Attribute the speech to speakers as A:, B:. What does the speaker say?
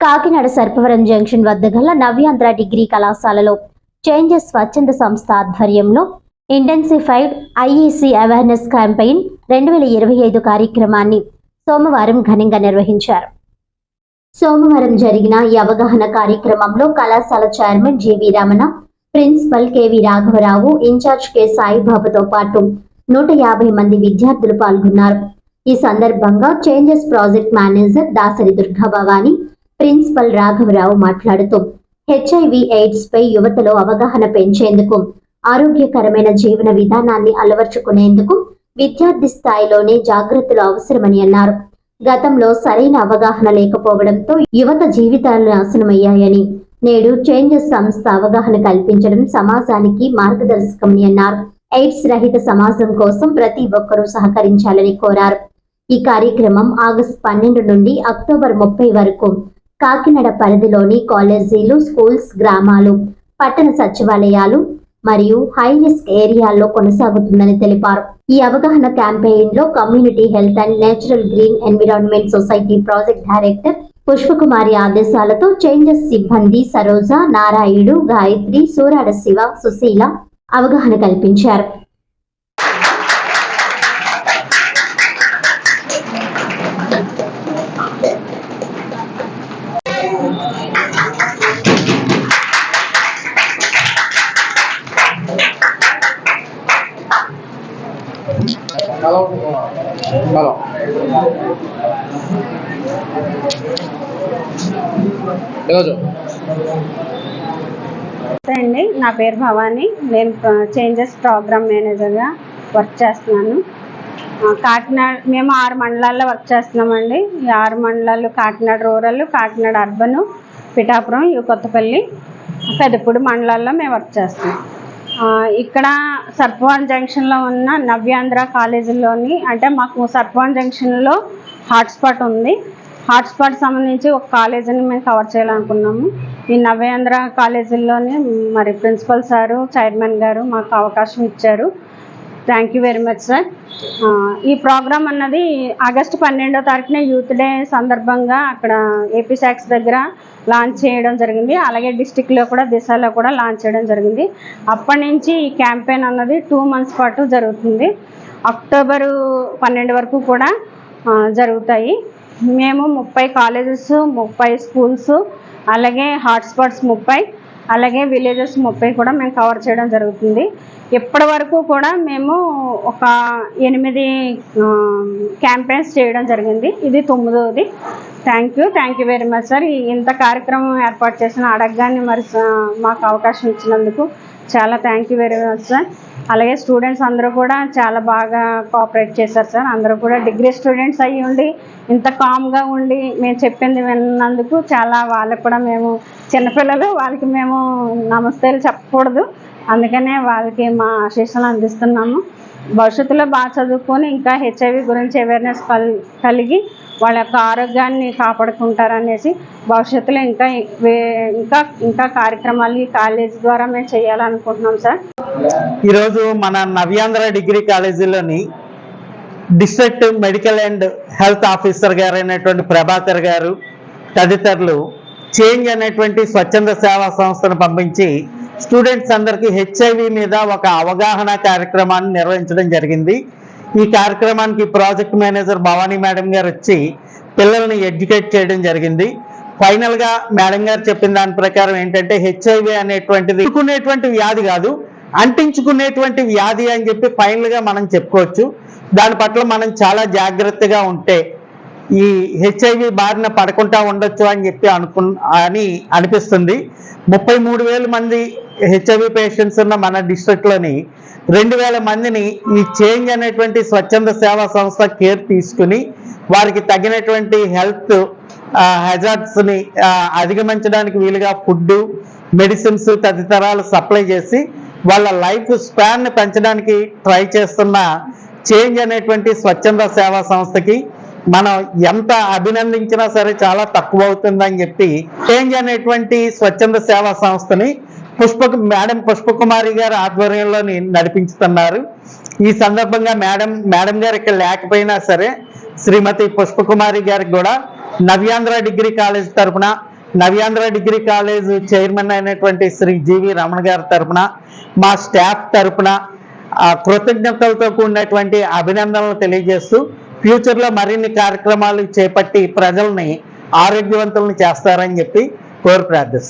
A: Kakinada Sarpavaram junction వద్ద గల నవ్యాంధ్ర degree కళాశాలలో చేంజెస్ స్వచ్ఛంద సంస్థ ఆధ్వర్యంలో ఇంటెన్సిఫైడ్ ఐఈసీ అవేర్నెస్ క్యాంపెయిన్ రెండు వేల ఇరవై ఐదు కార్యక్రమాన్ని సోమవారం ఘనంగా నిర్వహించారు. సోమవారం జరిగిన ఈ అవగాహన కార్యక్రమంలో కళాశాల chairman JV Ramana principal KV రాఘవరావు ఇన్ఛార్జ్ కె సాయిబాబుతో పాటు నూట యాభై మంది విద్యార్థులు పాల్గొన్నారు. ఈ సందర్భంగా changes project manager Dasari Durgabhavani principal రాఘవరావు మాట్లాడుతూ హెచ్ఐవి ఎయిడ్స్ పై యువతలో అవగాహన పెంచేందుకు ఆరోగ్యకరమైన జీవన విధానాన్ని అలవర్చుకునేందుకు విద్యార్థి స్థాయిలోనే జాగ్రత్తలు అవసరమని అన్నారు. గతంలో సరైన అవగాహన లేకపోవడంతో యువత జీవితాలు నాశనమయ్యాయని నేడు చేంజెస్ సంస్థ అవగాహన కల్పించడం సమాజానికి మార్గదర్శకమని అన్నారు. ఎయిడ్స్ రహిత సమాజం కోసం ప్రతి ఒక్కరూ సహకరించాలని కోరారు. ఈ కార్యక్రమం ఆగస్టు పన్నెండు నుండి అక్టోబర్ ముప్పై వరకు కాకినాడ పరిధిలోని కాలేజీలు స్కూల్స్ గ్రామాలు పట్టణ సచివాలయాలు మరియు హై రిస్క్ ఏరియాల్లో కొనసాగుతుందని తెలిపారు. ఈ అవగాహన క్యాంపెయిన్లో community health and natural green environment society project director Pushpakumari ఆదేశాలతో చేంజెస్ సిబ్బంది సరోజ నారాయుడు గాయత్రి సూరాడ శివ సుశీల అవగాహన కల్పించారు.
B: హలో
C: అండి నా పేరు భవాని. నేను చేంజెస్ ప్రోగ్రామ్ మేనేజర్గా వర్క్ చేస్తున్నాను. కాకినాడ మేము ఆరు మండలాల్లో వర్క్ చేస్తున్నామండి. ఈ ఆరు మండలాలు కాకినాడ రూరల్ కాకినాడ అర్బన్ పిఠాపురం ఇవి కొత్తపల్లి పెదపూడి మండలాల్లో మేము వర్క్ చేస్తున్నాం. ఇక్కడ సర్పవాన్ జంక్షన్లో ఉన్న నవ్యాంధ్ర కాలేజీలోని అంటే మాకు సర్పవాన్ జంక్షన్లో హాట్స్పాట్ ఉంది. హాట్స్పాట్ సంబంధించి ఒక కాలేజీని మేము కవర్ చేయాలనుకున్నాము. ఈ నవ్యాంధ్ర కాలేజీల్లోనే మరి ప్రిన్సిపల్ సారు చైర్మన్ గారు మాకు అవకాశం ఇచ్చారు. Thank you very much sir ఈ ప్రోగ్రామ్ అన్నది ఆగస్టు పన్నెండో తారీఖున యూత్ డే సందర్భంగా అక్కడ ఏపీ శాక్స్ దగ్గర లాంచ్ చేయడం జరిగింది. అలాగే డిస్టిక్లో కూడా దిశలో కూడా లాంచ్ చేయడం జరిగింది. అప్పటి నుంచి ఈ క్యాంపెయిన్ అన్నది టూ మంత్స్ పాటు జరుగుతుంది. అక్టోబరు పన్నెండు వరకు కూడా జరుగుతాయి. మేము ముప్పై కాలేజెస్ ముప్పై స్కూల్స్ అలాగే హాట్స్పాట్స్ ముప్పై. అలాగే విలేజెస్ ముప్పై కూడా మేము కవర్ చేయడం జరుగుతుంది. ఇప్పటి వరకు కూడా మేము ఒక ఎనిమిది క్యాంపెయిన్స్ చేయడం జరిగింది. ఇది తొమ్మిదవది thank you thank you very much sir ఇంత కార్యక్రమం ఏర్పాటు చేసిన అడగగానే మరి మాకు అవకాశం ఇచ్చినందుకు చాలా thank you very much sir అలాగే స్టూడెంట్స్ అందరూ కూడా చాలా బాగా కోఆపరేట్ చేశారు సార్ అందరూ కూడా డిగ్రీ స్టూడెంట్స్ అయ్యి ఉండి ఇంత కామ్గా ఉండి మేము చెప్పింది విన్నందుకు చాలా వాళ్ళకు కూడా మేము చిన్నపిల్లలు వాళ్ళకి మేము నమస్తేలు చెప్పకూడదు. అందుకనే వాళ్ళకి మా ఆశీస్సులు అందిస్తున్నాము. భవిష్యత్తులో బాగా చదువుకొని ఇంకా హెచ్ఐవి గురించి అవేర్నెస్ కల్ కలిగి వాళ్ళ యొక్క ఆరోగ్యాన్ని కాపాడుకుంటారనేసి భవిష్యత్తులో ఇంకా ఇంకా ఇంకా కార్యక్రమాలు ఈ కాలేజ్ ద్వారా మేము చేయాలనుకుంటున్నాం సార్.
B: ఈరోజు మన Navyandhra degree కాలేజీలోని district medical and health officer గారు అయినటువంటి ప్రభాకర్ గారు తదితరులు చేంజ్ అనేటువంటి స్వచ్ఛంద సేవా సంస్థను పంపించి స్టూడెంట్స్ అందరికీ హెచ్ఐవి మీద ఒక అవగాహన కార్యక్రమాన్ని నిర్వహించడం జరిగింది. ఈ కార్యక్రమానికి ప్రాజెక్ట్ మేనేజర్ భవానీ మేడం గారు వచ్చి పిల్లల్ని ఎడ్యుకేట్ చేయడం జరిగింది. ఫైనల్గా మేడం గారు చెప్పిన దాని ప్రకారం ఏంటంటే హెచ్ఐవి అనేటువంటిది అంటుకునేటువంటి వ్యాధి కాదు అంటించుకునేటువంటి వ్యాధి అని చెప్పి ఫైనల్గా మనం చెప్పుకోవచ్చు. దాని పట్ల మనం చాలా జాగ్రత్తగా ఉంటే ఈ హెచ్ఐవి బారిన పడకుండా ఉండొచ్చు అని చెప్పి అనుకు అని అనిపిస్తుంది. ముప్పై మూడు వేల మంది హెచ్ఐవి పేషెంట్స్ ఉన్న మన డిస్ట్రిక్ట్లోని రెండు వేల మందిని ఈ చేంజ్ అనేటువంటి స్వచ్ఛంద సేవా సంస్థ కేర్ తీసుకుని వారికి తగినటువంటి హెల్త్ హెజార్ట్స్ని అధిగమించడానికి వీలుగా ఫుడ్ మెడిసిన్స్ తదితరాలు సప్లై చేసి వాళ్ళ లైఫ్ స్పాన్ని పెంచడానికి ట్రై చేస్తున్న చేంజ్ అనేటువంటి స్వచ్ఛంద సేవా సంస్థకి మనం ఎంత అభినందించినా సరే చాలా తక్కువ అవుతుందని చెప్పి చేంజ్ అనేటువంటి స్వచ్ఛంద సేవా సంస్థని పుష్ప మేడం పుష్పకుమారి గారు ఆధ్వర్యంలో నడిపించుతున్నారు. ఈ సందర్భంగా మేడం మేడం గారు ఇక్కడ లేకపోయినా సరే శ్రీమతి పుష్పకుమారి గారికి కూడా నవ్యాంధ్ర డిగ్రీ కాలేజ్ తరపున నవ్యాంధ్ర డిగ్రీ కాలేజ్ చైర్మన్ అయినటువంటి శ్రీ జీవి రమణ గారి తరపున మా స్టాఫ్ తరపున కృతజ్ఞతలతో కూడినటువంటి అభినందనలు తెలియజేస్తూ ఫ్యూచర్లో మరిన్ని కార్యక్రమాలు చేపట్టి ప్రజల్ని ఆరోగ్యవంతులను చేస్తారని చెప్పి కోరి ప్రార్థిస్తాను